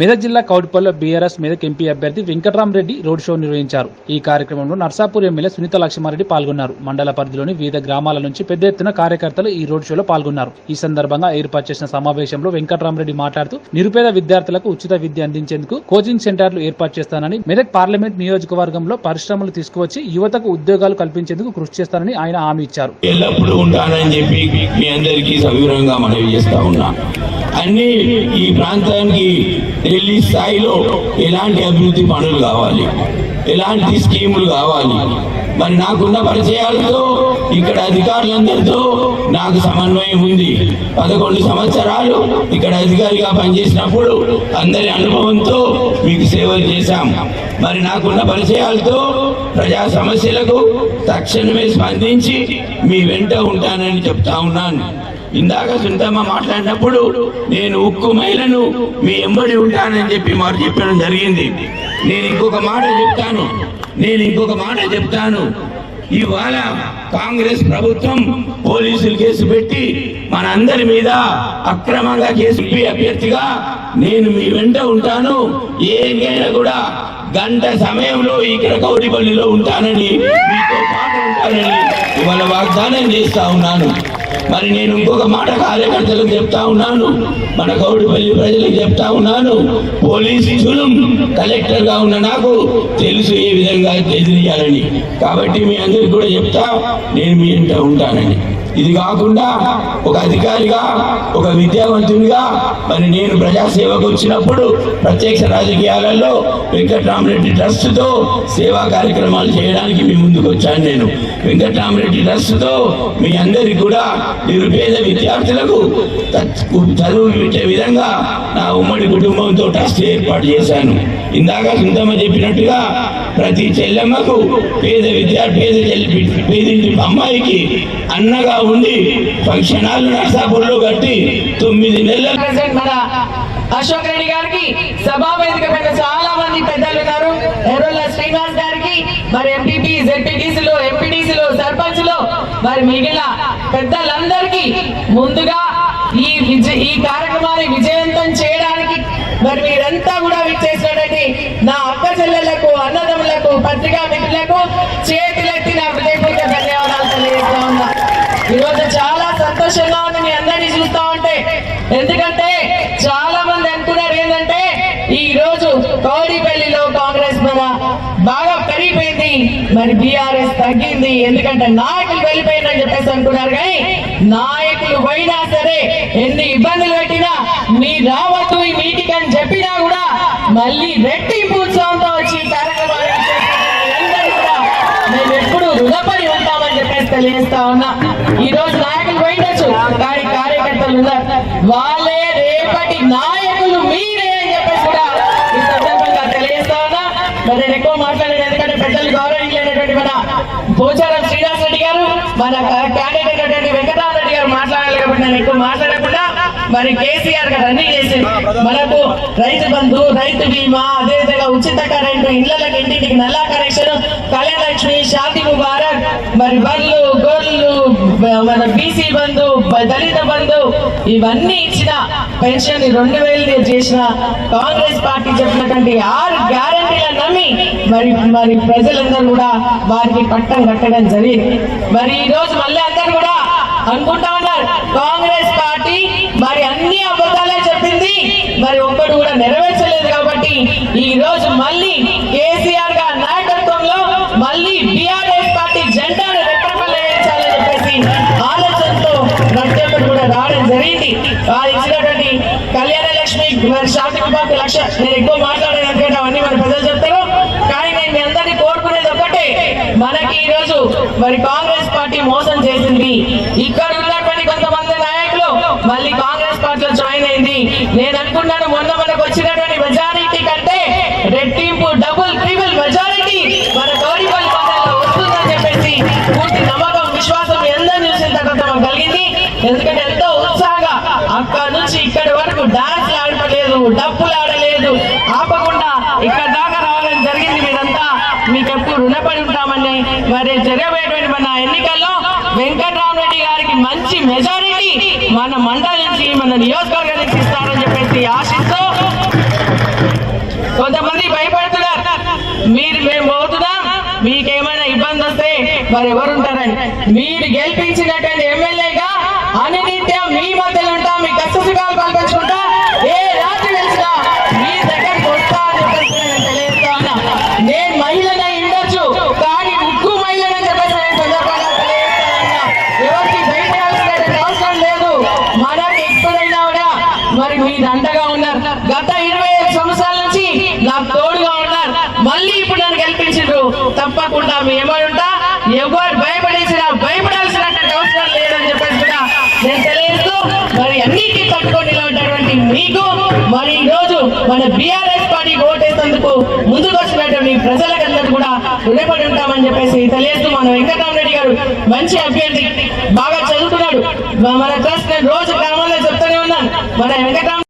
మెదక్ జిల్లా Kowdipally BRS Medak MP అభ్యర్థి Venkatrama Reddy road show నిర్వహించారు. ఈ కార్యక్రమంలో నర్సాపూర్ ఎమ్మెల్యే సునీత లక్ష్మారెడ్డి పాల్గొన్నారు. మండల పరిధిలోని వివిధ గ్రామాల నుంచి పెద్ద ఎత్తున కార్యకర్తలు ఈ రోడ్ షోలో పాల్గొన్నారు. ఈ సందర్భంగా ఏర్పాటు చేసిన సమావేశంలో వెంకట్రామరెడ్డి మాట్లాడుతూ నిరుపేద విద్యార్థులకు ఉచిత విద్య అందించేందుకు కోచింగ్ సెంటర్లు ఏర్పాటు చేస్తానని మెదక్ పార్లమెంట్ నియోజకవర్గంలో పరిశ్రమలు తీసుకువచ్చి యువతకు ఉద్యోగాలు కల్పించేందుకు కృషి చేస్తానని ఆయన హామీ ఇచ్చారు. ఎల్లప్పుడూ ఉంటానని చెప్పి మీ అందరికీ సవివరంగా మనవి చేస్తా ఉన్నా. అన్ని ఈ ప్రాంతానికి ఢిల్లీ స్థాయిలో ఎలాంటి అభివృద్ధి పనులు కావాలి? ఎలాంటి స్కీములు కావాలి? మరి నాకున్న పరిచయాలతో ఇక్కడ అధికారులందరితో నాకు సమన్వయం ఉంది. పదకొండు సంవత్సరాలు ఇక్కడ అధికారిగా పనిచేసినప్పుడు అందరి అనుభవంతో మీకు సేవలు చేశాం. మరి నాకున్న పరిచయాలతో ప్రజా సమస్యలకు తక్షణమే స్పందించి మీ వెంట ఉంటానని చెప్తా ఉన్నాను. ఇందాక సుంతమ్మ మాట్లాడినప్పుడు నేను ఉక్కు మహిళను మీ ఎంబడి ఉంటానని చెప్పి మాకు చెప్పడం జరిగింది. నేను ఇంకొక మాట చెప్తాను. నేను ఇంకొక మాట చెప్తాను. ఇవాళ కాంగ్రెస్ ప్రభుత్వం పోలీసులు కేసు పెట్టి మనందరి మీద అక్రమంగా కేసు అభ్యర్థిగా నేను మీ వెంట ఉంటాను. ఏదైనా కూడా గంట సమయంలో ఇక్కడ కౌడిపల్లిలో ఉంటానని మీతో పాటు ఉంటానని ఇవాళ వాగ్దానం చేస్తా ఉన్నాను. మరి నేను ఇంకొక మాట కార్యకర్తలకు చెప్తా ఉన్నాను. మన కౌడిపల్లి ప్రజలకు చెప్తా ఉన్నాను. పోలీసులు కలెక్టర్గా ఉన్న నాకు తెలుసు ఏ విధంగా ఎదిరియాలని కాబట్టి మీ అందరికి కూడా చెప్తా నేను మీ ఇంట ఉంటానని. ఇది కాకుండా ఒక అధికారిగా ఒక విద్యావంతునిగా మరి నేను ప్రజాసేవకు వచ్చినప్పుడు ప్రత్యక్ష రాజకీయాలలో వెంకట్రామరెడ్డి ట్రస్ట్తో సేవా కార్యక్రమాలు చేయడానికి మీ ముందుకు వచ్చాను నేను. వెంకట్రామరెడ్డి ట్రస్ట్తో మీ అందరి కూడా నిరుపేద విద్యార్థులకు చదువు పెట్టే విధంగా నా ఉమ్మడి కుటుంబంతో ట్రస్ట్ ఏర్పాటు చేశాను. ఇందాక సుందమ్మ చెప్పినట్టుగా ప్రతి చెల్లెమ్మకు పేద విద్యార్థి పేద పేదింటి అమ్మాయికి అన్నగా ఉండి ఫంక్షన్ హాల్ నర్సాపూర్లో కట్టి తొమ్మిది నెలల మన అశోక్ రెడ్డి గారికి సభా వేదిక మీద చాలా మంది పెద్దలు ఉన్నారు. ఎర్రోళ్ళ శ్రీనివాస్ గారికి మరి ఎంపీపీ జెడ్పీటీసీలు ఎంపీటీసీలు సర్పంచ్లు మరి మిగిలిన పెద్దలందరికీ ముందుగా ఈ ఈ కార్యక్రమాన్ని విజయవంతం చేయడానికి మరి మీరంతా కూడా విచ్చేసినటువంటి నా అక్క చెల్లెళ్ళకు అన్నదమ్ములకు పత్రికా మిత్రులకు చేతులెత్తి నా హృదయపూర్వక ధన్యవాదాలు తెలియజేస్తా ఉన్నా ఈరోజు చాలా సంతోషంగా ఉంది మీ అందరినీ చూస్తా ఉంటే. ఎందుకంటే చాలా మంది అనుకున్నారు ఏంటంటే ఈ రోజు కౌడిపల్లిలో కాంగ్రెస్ మన బాగా పెరిగిపోయింది. మరి బీఆర్ఎస్ తగ్గింది. ఎందుకంటే నాయకులు వెళ్ళిపోయిందని చెప్పేసి అనుకున్నారు కానీ నాయకులు పోయినా సరే ఎన్ని ఇబ్బందులు పెట్టినా మీ రావద్దు ఈ మీటింగ్ అని చెప్పినా కూడా మళ్ళీ రెట్టింపు ఉత్సాహంతో వచ్చి కార్యక్రమాలు కార్యక్రమాన్ని విచ్చేసిన మీరందరూ కూడా మేము ఎప్పుడు రుణపడి ఉంటామని చెప్పేసి తెలియజేస్తా ఉన్నా. ఈ రోజు నాయకులు పోయిండొచ్చు. కానీ కార్యకర్తలు ఉన్నారు. వాళ్ళే రేపటి నాయకులు మీరే అని చెప్పేసి కూడా ఈ సందర్భంగా తెలియజేస్తా ఉన్నా. మరి నేను ఎక్కువ మాట్లాడేది ఎందుకంటే పెద్దలు గౌరవించలేనటువంటి మన పోచారం శ్రీనివాస్ రెడ్డి గారు మన క్యాండిడేట్ అయినటువంటి వెంకటరామరెడ్డి గారు మాట్లాడాలి కాబట్టి నేను ఎక్కువ మాట్లాడకుండా మరి కేసీఆర్ గారు అన్ని చేసి మనకు రైతు బంధు రైతు బీమా అదేవిధంగా ఉచిత కరెంటు ఇళ్ళకి ఇంటింటికి నల్లా కనెక్షన్ కళ్యాణలక్ష్మి శాంతి షాది ముబారక్ మరి బళ్ళు గొర్రెలు మన బీసీ బంధు దళిత బంధు ఇవన్నీ ఇచ్చిన పెన్షన్ రెండు వేలు చేసిన కాంగ్రెస్ పార్టీ చెప్పినటువంటి ఆరు గ్యారంటీల నమ్మి మరి మరి ప్రజలందరూ కూడా వారికి పట్టం కట్టడం జరిగింది. మరి ఈ రోజు మళ్ళీ అందరూ కూడా అనుకుంటాం రావడం వారు ఇచ్చినటువంటి కళ్యాణ లక్ష్మి మరి శాంతి విభాగ లక్ష. నేను ఎక్కువ మాట్లాడేదంటే అవన్నీ మరి ప్రజలు చెప్తారు. కానీ నేను మీ అందరినీ కోరుకునేది ఒకటే మనకి ఈ రోజు మరి కాంగ్రెస్ పార్టీ మోసం చేసింది. ఇక్కడ ఉన్నటువంటి కొంతమంది నాయకులు మళ్ళీ కాంగ్రెస్ పార్టీలో జాయిన్ అయింది. నేను అనుకున్నాను మొన్న మనకు వచ్చినటువంటి లేదు ఆపకుండా ఇక్కడ దాకా రావడం జరిగింది. మీరంతా మీకు ఎప్పుడు రుణపడి ఉంటామని మరి జరగబోయేటువంటి మన ఎన్నికల్లో వెంకటరామరెడ్డి గారికి మంచి మెజారిటీ మన మండలి నుంచి మన నియోజకవర్గం నుంచి ఇస్తారని చెప్పేసి ఆశిస్తూ కొంతమంది భయపడుతున్నారు. మీరు మేము పోతున్నాం మీకేమైనా ఇబ్బంది వస్తే మరి ఎవరుంటారని. మీరు గెలిపించినటువంటి మళ్ళీ ఇప్పుడు నన్ను గెలిపించారు తప్పకుండా మీ ఏమనుంటా ఎవరు భయపడేసినా భయపడాల్సిన అవసరం లేదని చెప్పేసి కూడా నేను తెలియజేస్తూ మరి అన్నిటి పట్టుకొని నిలబడినటువంటి మీకు మరి ఈ రోజు మన బీఆర్ఎస్ పార్టీ ఓటేసేందుకు ముందుకు వచ్చినటువంటి ప్రజలకందరూ కూడా రుణపడి ఉంటామని చెప్పేసి తెలియజేస్తూ మన వెంకటరామరెడ్డి గారు మంచి అభ్యర్థి బాగా చదువుతున్నాడు. మన ట్రస్ట్ నేను రోజు గ్రామంలో చెప్తూనే ఉన్నాను. మన వెంకటరామ